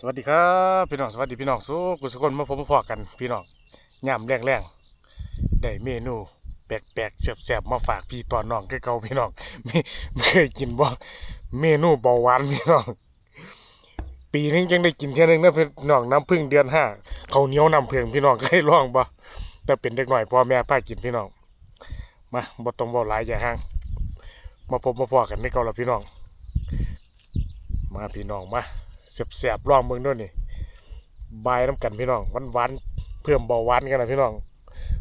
สวัสดีครับพี่น้องสวัสดีพี่น้องสุกุสุคนมาพบมาพอกันพี่น้องย่ำแรงแรงๆได้เมนูแปลกๆแซ่บๆมาฝากพี่ตอนน้องคือเก่าพี่น้องไม่ไม่เคยกินบ่เมนูเบาหวานพี่น้อง ปีนึงจังได้กินแค่นึงนะพี่น้องน้ำพึ่งเดือนห้าเขาเหนียวน้ำเพิงพี่น้องเคยลองบ่แต่เป็นเด็กหน่อยพ่อแม่พากินพี่น้องมาบ่ต้องบ่หลายอย่าห่างมาพบมาพอกันในเก่าละพี่น้อง มาพี่น้องมา เสียบเสียบๆลองเมืองด้วยนี่บายน้ำกันพี่น้องหวานหวานๆเพิ่มเบาหวานกันนะพี่น้อง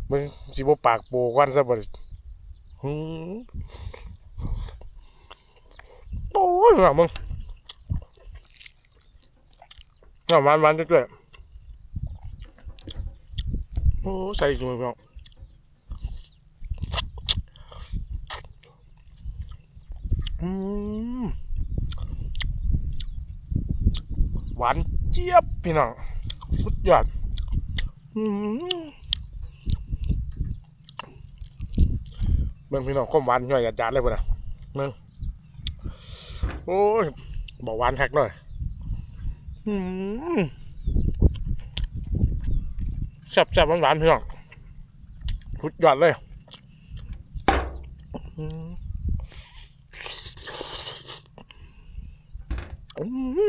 มึงสิบปากโปกวันซะบ่หืมโอ้ยน้องมึงเอาหวานหวานด้วยโอ้ใส่อีกมือพี่น้องอืม หวานเจี๊ยบพี่น้องสุดยอดอืมเบิ่งพี่น้องความหวานย่อยจานเลยพุ่นนะเบิ่งโอ้ยบอกหวานแท็กหน่อยแซ่บแซ่บหวานหวานๆพี่น้องสุดยอดเลยอื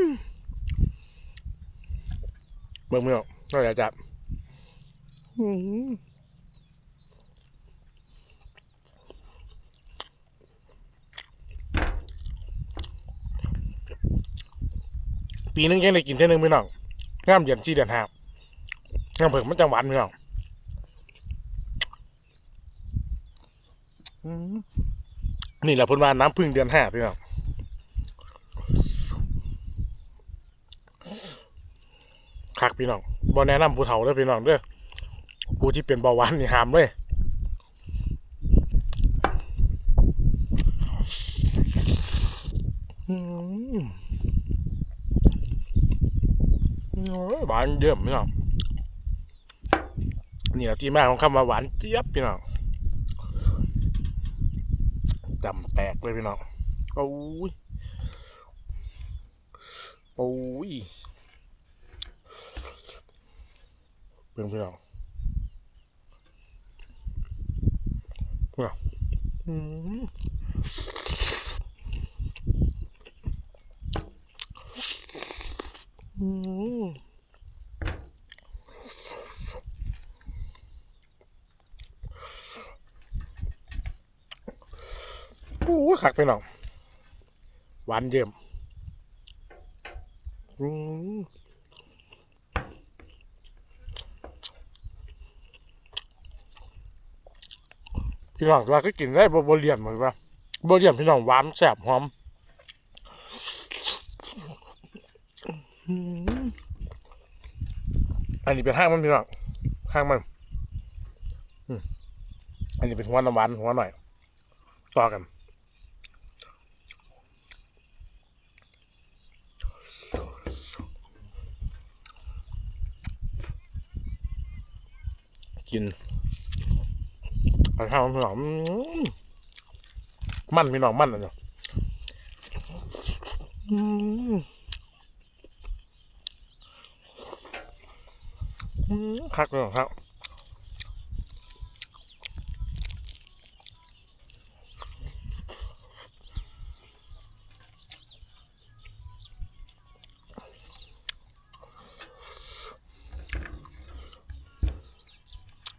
ม เมื่อเมื่ออกก็อยากจะปีนึงยังได้กินเท่านึงพี่น้องงามเดือนจีเดือนห้างามเผิงมันจังหวานพี่น้องนี่แหละพุ่นว่าน้ำพึ่งเดือนห้าพี่น้อง คักพี่น้องบ่แนะนำผู้เฒ่าเด้อพี่น้องเด้อผู้ที่เป็นเบาหวานนี่ห้ามเลยอืมโอ้ยหวานเยี่ยมพี่น้องนี่แหละที่มาของคำว่าหวานเจี๊ยบพี่น้องจำแตกเลยพี่น้องโอ้ยโอ้ย เพื่อนเพื่อนเพื่อนอืมอืมโอ้ขักไปหน่องหวานเยี่ยมอืม พี่น้องว่าก็กินได้บ่บ่เลียนเหมือนว่าบ่เลียนพี่น้องหวานแซ่บหอมอันนี้เป็นห้างมันพี่น้องห้างมันอันนี้เป็นหัวน้ำหวานหัวหน่อย ต่อกันกิน เอาข้าวพี่น้องอืมมันพี่น้องมันอะเนาะคักเลยครับ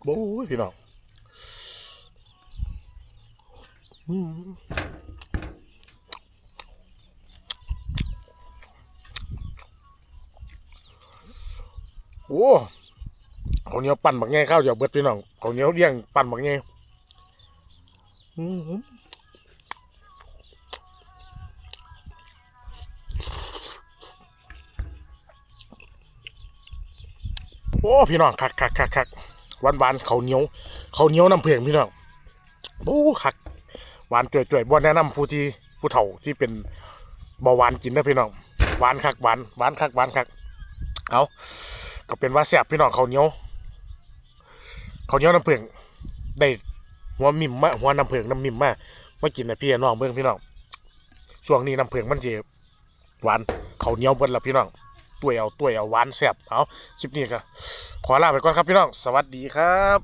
โอ้ยพี่น้อง อืม โอ้ข้าวเหนียวปั่นบักแง่ข้าวเดี๋ยวเบิดพี่น้องข้าวเหนียวเลี้ยงปั่นบักแง่อืมโอ้พี่น้องคักคักคักคักหวานหวานข้าวเหนียวข้าวเหนียวน้ำเพียงพี่น้องโอ้คัก หวานจ่วยๆบ่แนะนำผู้ที่ผู้เฒ่าที่เป็นเบาหวานกินนะพี่น้องหวานคักหวานหวานคักหวานคักเอาก็เป็นว่าแซ่บพี่น้องเขาเหนียวข้าเหนียวน้ำเพิงได้หัวมิ่มมาหัวน้ำเพิงน้ำมิ่มมามากินนะพี่น้องเบิ่งพี่น้องช่วงนี้น้ำเพิงมันสิหวานเขาเหนียวเบิดละพี่น้องตัวยเอาตัวยเอาหวานแซ่บเอาคลิปนี้ก็ขอลาไปก่อนครับพี่น้อง สวัสดีครับ